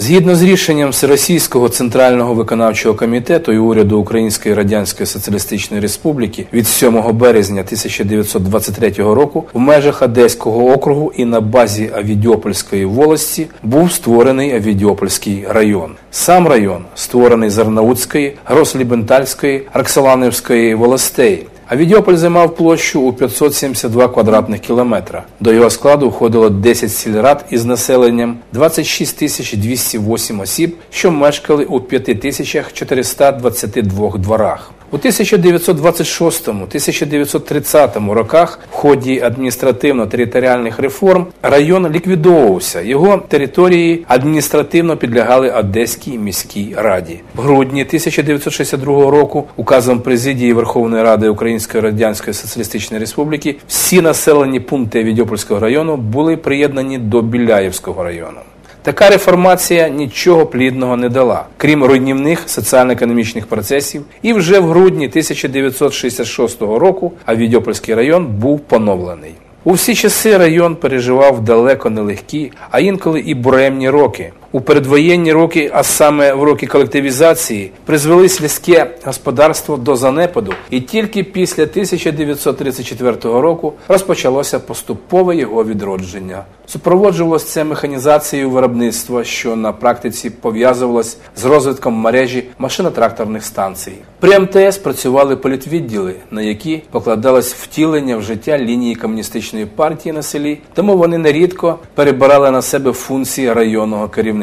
Згідно з рішенням Всеросійського центрального виконавчого комітету і уряду Української Радянської Соціалістичної Республіки від 7 березня 1923 року в межах Одеського округу і на базі Авідіопольської волості був створений Авідіопольський район. Сам район створений з Арнаутської, Грослібентальської, Арксаланівської волостей. Авідіополь займав площу у 572 квадратних кілометра. До його складу входило 10 сільрад із населенням 26 тисяч 208 осіб, що мешкали у 5422 дворах. У 1926-1930 роках в ході адміністративно-територіальних реформ район ліквідовувався. Його території адміністративно підлягали Одеській міській раді. В грудні 1962 року указом президії Верховної Ради Української Радянської Соціалістичної Республіки всі населені пункти Відьопольського району були приєднані до Біляєвського району. Така реформація нічого плідного не дала, крім руйнівних соціально-економічних процесів. І вже в грудні 1966 року Авідьопольський район був поновлений. У всі часи район переживав далеко нелегкі, а інколи і буремні роки. У передвоєнні роки, а саме в роки колективізації, призвели сільське господарство до занепаду, і тільки після 1934 року розпочалося поступове його відродження. Супроводжувалося це механізацією виробництва, що на практиці пов'язувалось з розвитком мережі машино-тракторних станцій. При МТС працювали політвідділи, на які покладалось втілення в життя лінії комуністичної партії на селі, тому вони нерідко перебирали на себе функції районного керівництва.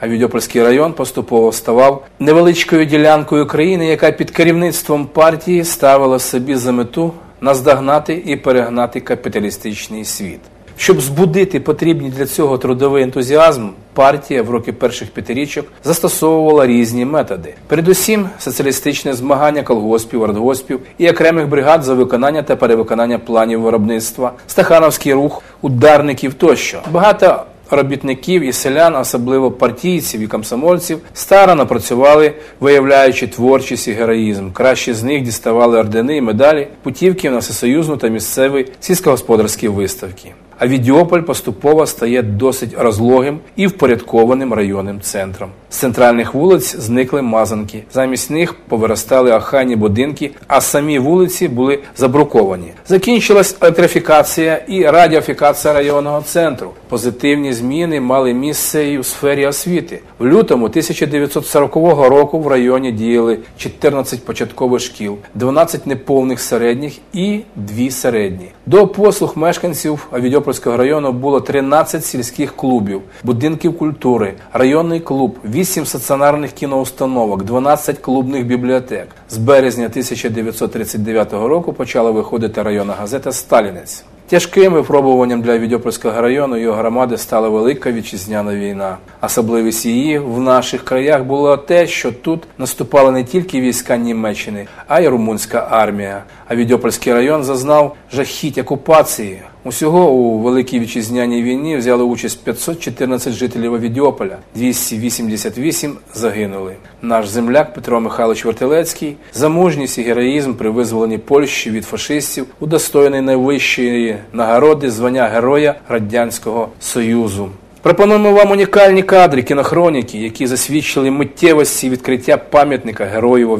А Відьопольський район поступово ставав невеличкою ділянкою країни, яка під керівництвом партії ставила собі за мету наздогнати і перегнати капіталістичний світ. Щоб збудити потрібні для цього трудовий ентузіазм, партія в роки перших п'ятирічок застосовувала різні методи. Передусім, соціалістичне змагання колгоспів, артгоспів і окремих бригад за виконання та перевиконання планів виробництва, стахановський рух, ударників тощо. Багато робітників і селян, особливо партійців і комсомольців, старано працювали, виявляючи творчість і героїзм. Краще з них діставали ордени і медалі, путівки на всесоюзну та місцеві сільськогосподарські виставки. А Відіополь поступово стає досить розлогим і впорядкованим районним центром. З центральних вулиць зникли мазанки. Замість них повиростали охайні будинки, а самі вулиці були забруковані. Закінчилась електрифікація і радіофікація районного центру. Позитивні зміни мали місце і у сфері освіти. В лютому 1940 року в районі діяли 14 початкових шкіл, 12 неповних середніх і 2 середні. До послуг мешканців Авідьопольського району було 13 сільських клубів, будинків культури, районний клуб, 8 стаціонарних кіноустановок, 12 клубних бібліотек. З березня 1939 року почала виходити районна газета Сталінець. Тяжким випробуванням для Відьопольського району його громади стала велика вітчизняна війна. Особливість її в наших краях було те, що тут наступали не тільки війська Німеччини, а й румунська армія. А Відьопольський район зазнав жахіть окупації. Усього у великій вітчизняній війні взяли участь 514 жителів Авідіополя, 288 загинули. Наш земляк Петро Михайлович Вертилецький за мужність і героїзм при визволенні Польщі від фашистів удостоєний найвищої нагороди звання Героя Радянського Союзу. Пропонуємо вам унікальні кадри кінохроніки, які засвідчили миттєвості відкриття пам'ятника Героїв у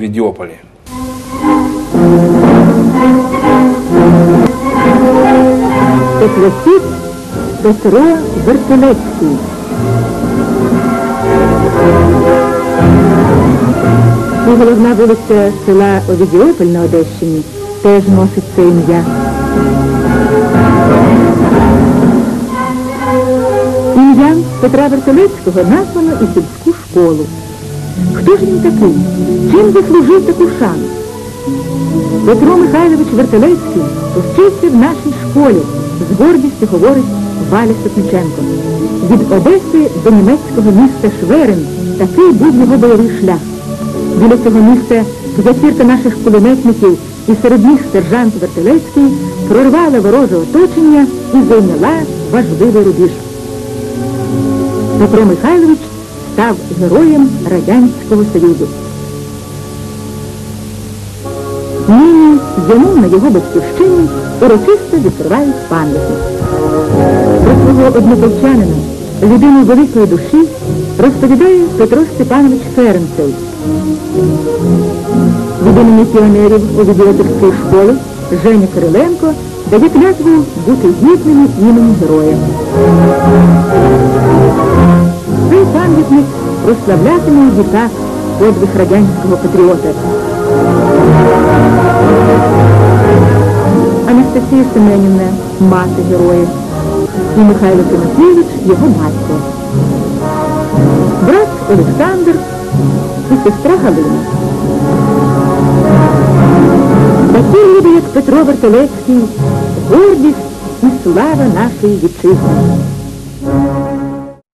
Теплохід Петро Вертилецький. Головна вулиця села Овідіополь на Одещині теж носить це ім'я. Ім'ям Петра Вертилецького названо і сільську школу. Хто ж він такий? Чим заслужив таку шану? Петро Михайлович Вертилецький вчився в нашій школі, з гордістю говорить Валя Сотниченко. Від Одеси до німецького міста Шверин такий був його бойовий шлях. Біля цього місця п'ятірка наших кулеметників і серед них сержант Вертилецький прорвала вороже оточення і зайняла важливий рубіж. Петро Михайлович став героєм Радянського Союзу. Нині йому на його батьківщині урочисто відкривають пам'ятник. Про свого однопольчанина, людину великої душі, розповідає Петро Степанович Ференцев. Від імені піонерів у Відіотерської школи Женя Кириленко дає клятву бути гідними імені героя. Цей пам'ятник прославлятиме у віках подвиг радянського патріота. Анастасія Семенівна, мати героя, і Михайло Тимофійович, його батько. Брат Олександр і сестра Галина. Такі люди, як Петро Вертолецький, гордість і слава нашої вітчизни.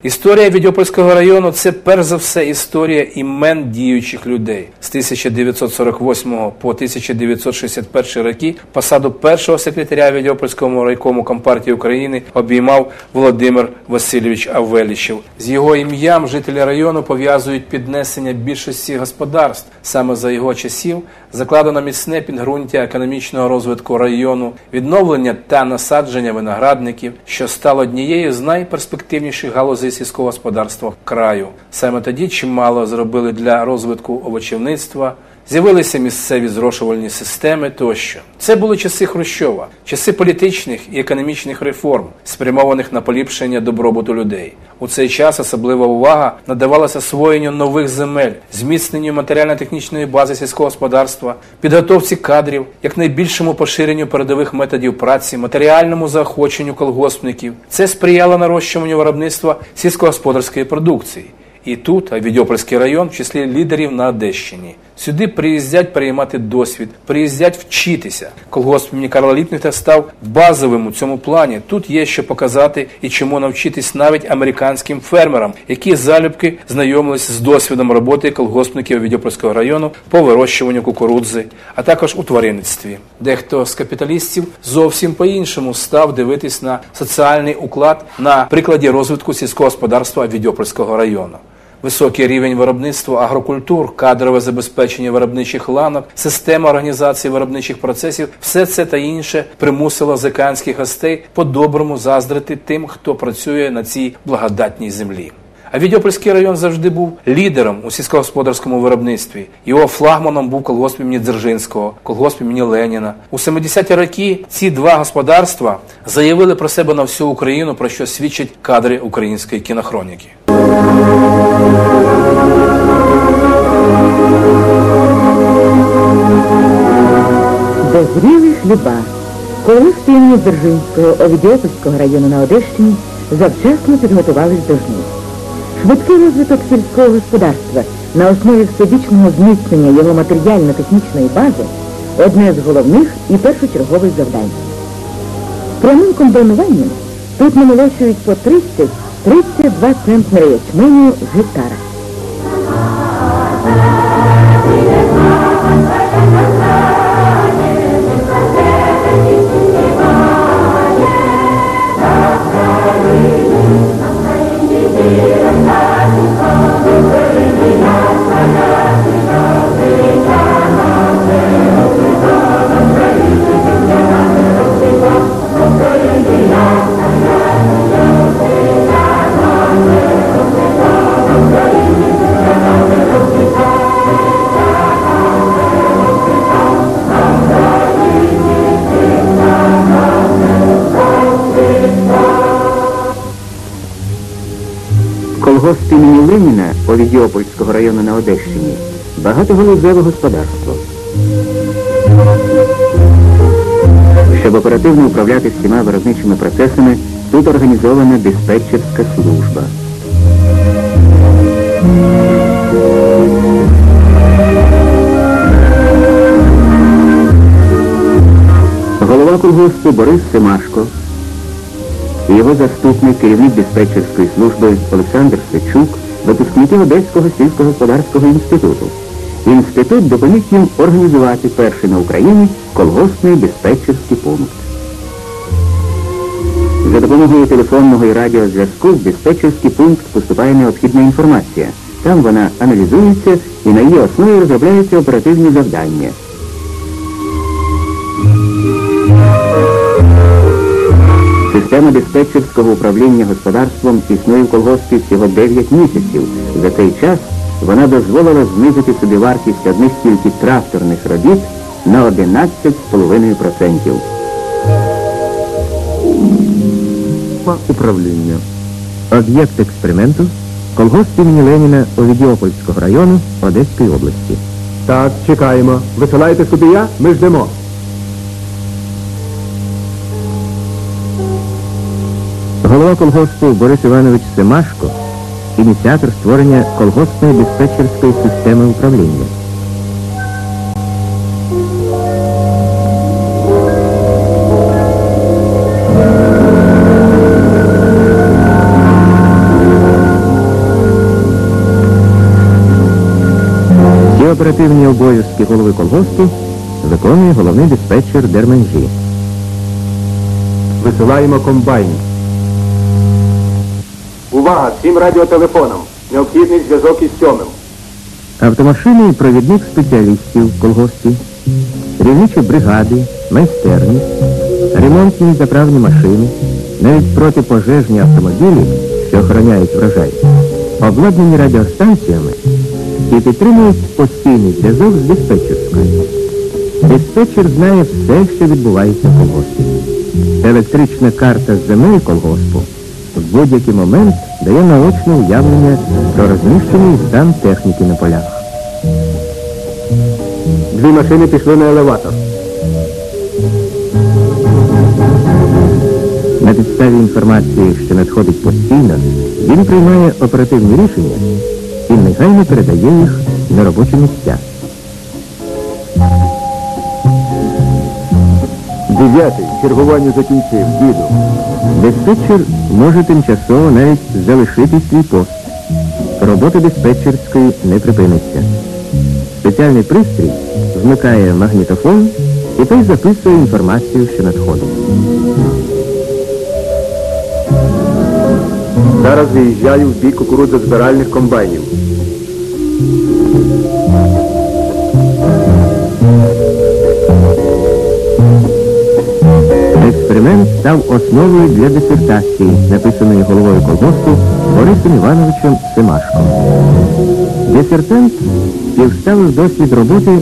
Історія Відьопольського району це перш за все історія імен діючих людей. З 1948 по 1961 роки посаду першого секретаря Відьопольського райкому Компартії України обіймав Володимир Васильович Авеліщев. З його ім'ям жителі району пов'язують піднесення більшості господарств. Саме за його часів закладено міцне підґрунтя економічного розвитку району, відновлення та насадження виноградників, що стало однією з найперспективніших галузей сільського господарства краю. Саме тоді чимало зробили для розвитку овочівництва. З'явилися місцеві зрошувальні системи тощо. Це були часи Хрущова, часи політичних і економічних реформ, спрямованих на поліпшення добробуту людей. У цей час особлива увага надавалася освоєнню нових земель, зміцненню матеріально-технічної бази сільського господарства, підготовці кадрів, як найбільшому поширенню передових методів праці, матеріальному заохоченню колгоспників. Це сприяло нарощуванню виробництва сільськогосподарської продукції. І тут Відьопольський район в числі лідерів на Одещині. Сюди приїздять переймати досвід, приїздять вчитися. Колгосп імені Карла Ліпніта став базовим у цьому плані. Тут є що показати і чому навчитись навіть американським фермерам, які залюбки знайомились з досвідом роботи колгоспників Відьопольського району по вирощуванню кукурудзи, а також у тваринництві. Дехто з капіталістів зовсім по-іншому став дивитись на соціальний уклад на прикладі розвитку сільського господарства Відьопольського району. Високий рівень виробництва агрокультур, кадрове забезпечення виробничих ланок, система організації виробничих процесів все це та інше примусило зеканських гостей по-доброму заздрити тим, хто працює на цій благодатній землі. А Відьопольський район завжди був лідером у сільськогосподарському виробництві. Його флагманом був колгосп імені Дзержинського, колгосп імені Леніна. У 70-ті роки ці два господарства заявили про себе на всю Україну, про що свідчать кадри української кінохроніки. Дозрілий хліба. Колгосп імені Дзержинського Овідіопольського району на Одещині завчасно підготувались до жнив. Швидкий розвиток сільського господарства на основі всебічного зміцнення його матеріально-технічної бази одне з головних і першочергових завдань. Прямим комбайнуванням тут намолочують по 30-32 центнери ячменю гектара. Колгосп Овідіопольського району на Одещині багатогалузеве господарство. Щоб оперативно управляти всіма виробничими процесами, тут організована диспетчерська служба. Голова колгоспу Борис Семашко і його заступник, керівник диспетчерської служби Олександр Сечук, випускники Одеського сільськогосподарського інституту. Інститут допоміг їм організувати перший на Україні колгоспний диспетчерський пункт. За допомогою телефонного і радіозв'язку в диспетчерський пункт поступає необхідна інформація. Там вона аналізується і на її основі розробляються оперативні завдання. Система диспетчерського управління господарством існує в колгоспі всього 9 місяців. За цей час вона дозволила знизити собі вартість одних тільки тракторних робіт на 11,5%. управління. Об'єкт експерименту колгосп імені Леніна Овідіопольського району Одеської області. Так, чекаємо. Висилаєте сюди я, ми ждемо. Голова колгоспу Борис Іванович Семашко ініціатор створення колгоспної диспетчерської системи управління. Оперативні обов'язки голови колгоспу виконує головний диспетчер Дерменжі. Висилаємо комбайн. Увага! Всім радіотелефонам. Необхідний зв'язок із сьомим. Автомашини і провідних спеціалістів колгоспі, рівничі бригади, майстерні, ремонтні і заправні машини, навіть протипожежні автомобілі, що охороняють врожай, обладнані радіостанціями і підтримують постійний зв'язок з диспетчерською. Диспетчер знає все, що відбувається в колгоспі. Електрична карта земель колгоспу будь-який момент дає наочне уявлення про розміщений стан техніки на полях. Дві машини пішли на елеватор. На підставі інформації, що надходить постійно, він приймає оперативні рішення і негайно передає їх на робочі місця. Дев'ятий. Чергування закінчив. Їду. Диспетчер може тимчасово навіть залишити свій пост. Робота диспетчерської не припиниться. Спеціальний пристрій вмикає магнітофон і той записує інформацію, що надходить. Зараз виїжджаю в бік кукурудзозбиральних комбайнів. Експеримент став основою для дисертації, написаної головою колгоспу Борисом Івановичем Семашком. Дисертант співставив досвід роботи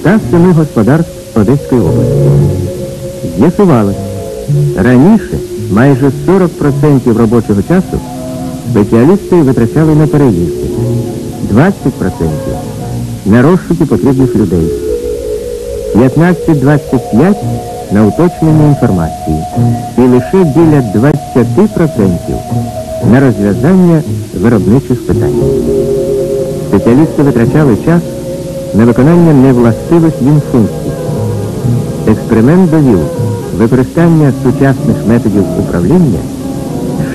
107 господарств Одеської області. З'ясувалось, раніше майже 40% робочого часу спеціалісти витрачали на переїзди, 20% на розшуки потрібних людей. 15-25 на уточнення інформації і лише біля 20% на розв'язання виробничих питань. Спеціалісти витрачали час на виконання невластивих їм функцій. Експеримент довів використання сучасних методів управління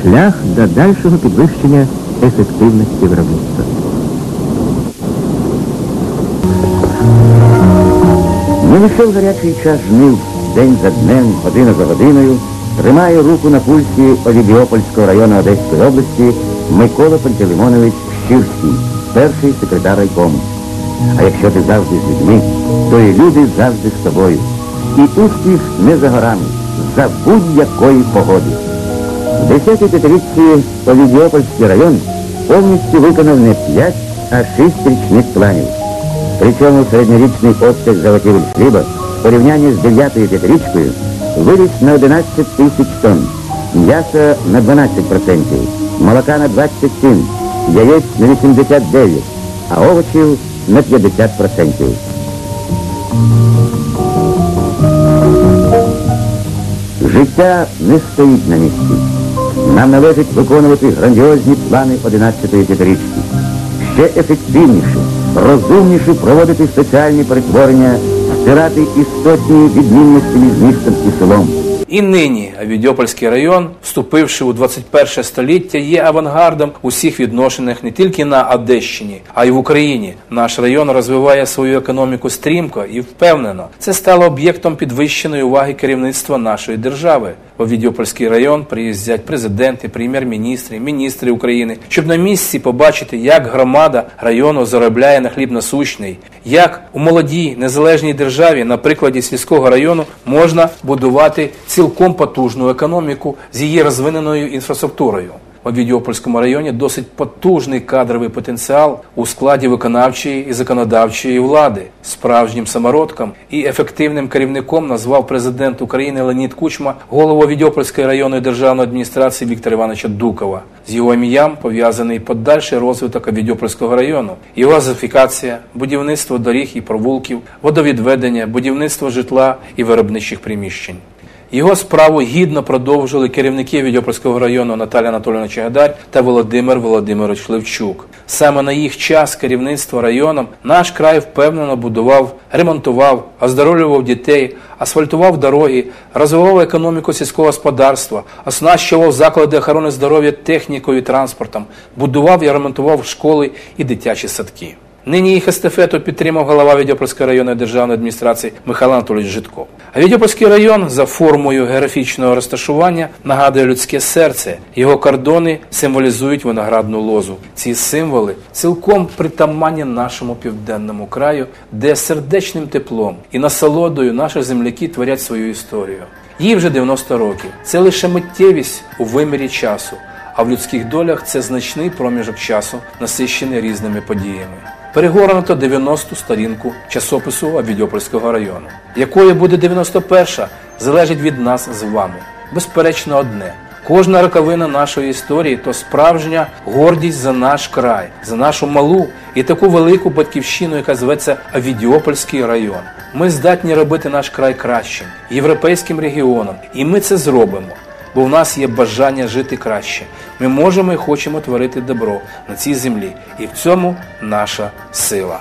шлях до дальшого підвищення ефективності виробництва. Не лише в гарячий час жнив, день за днем, година за годиною, тримає руку на пульсі Овідіопольського району Одеської області Микола Пантелеймонович Щирський, перший секретар райкому. А якщо ти завжди з людьми, то і люди завжди з тобою. І успіх не за горами, за будь-якої погоди. В 10-й п'ятирічці район повністю виконав не 5, а 6 річних планів. Причому середньорічний обсяг заготівель хліба в порівнянні з 9-ю п'ятирічкою виріс на 11 тисяч тонн, м'яса на 12%, молока на 27%, яєць на 89%, а овочів на 50%. Життя не стоїть на місці. Нам належить виконувати грандіозні плани 11-ї п'ятирічки. Ще ефективніше, розумніше проводити соціальні перетворення, стирати істотні відмінності між містом і селом. І нині Авідіопольський район, вступивши у 21 століття, є авангардом усіх відношеннях не тільки на Одещині, а й в Україні. Наш район розвиває свою економіку стрімко і впевнено. Це стало об'єктом підвищеної уваги керівництва нашої держави. В Авідіопольський район приїздять президенти, прем'єр-міністри, міністри України, щоб на місці побачити, як громада району заробляє на хліб насущний, як у молодій незалежній державі, на прикладі сільського району, можна будувати цілком потужну економіку з її розвиненою інфраструктурою. У Відьопольському районі досить потужний кадровий потенціал у складі виконавчої і законодавчої влади. Справжнім самородком і ефективним керівником назвав президент України Леонід Кучма голову Відьопольської районної державної адміністрації Віктора Івановича Дукова. З його ім'ям пов'язаний подальший розвиток Відьопольського району, його газифікація, будівництво доріг і провулків, водовідведення, будівництво житла і виробничих приміщень. Його справу гідно продовжили керівники Відьопольського району Наталя Анатолійовна Чагадар та Володимир Володимирович Левчук. Саме на їх час керівництво районом наш край впевнено будував, ремонтував, оздоровлював дітей, асфальтував дороги, розвивав економіку сільського господарства, оснащував заклади охорони здоров'я технікою і транспортом, будував і ремонтував школи і дитячі садки. Нині їх естафету підтримав голова Відьопольської районної державної адміністрації Михайло Анатолійович Житков. А район за формою географічного розташування нагадує людське серце. Його кордони символізують виноградну лозу. Ці символи цілком притаманні нашому південному краю, де сердечним теплом і насолодою наші земляки творять свою історію. Їй вже 90 років. Це лише миттєвість у вимірі часу. А в людських долях це значний проміжок часу, насищений різними подіями. Перегорнуто 90-ту сторінку часопису Авідьопольського району. Якою буде 91-ша, залежить від нас з вами. Безперечно, одне. Кожна роковина нашої історії то справжня гордість за наш край, за нашу малу і таку велику батьківщину, яка зветься Авідіопольський район. Ми здатні робити наш край кращим, європейським регіоном, і ми це зробимо бо в нас є бажання жити краще. Ми можемо і хочемо творити добро на цій землі, і в цьому наша сила.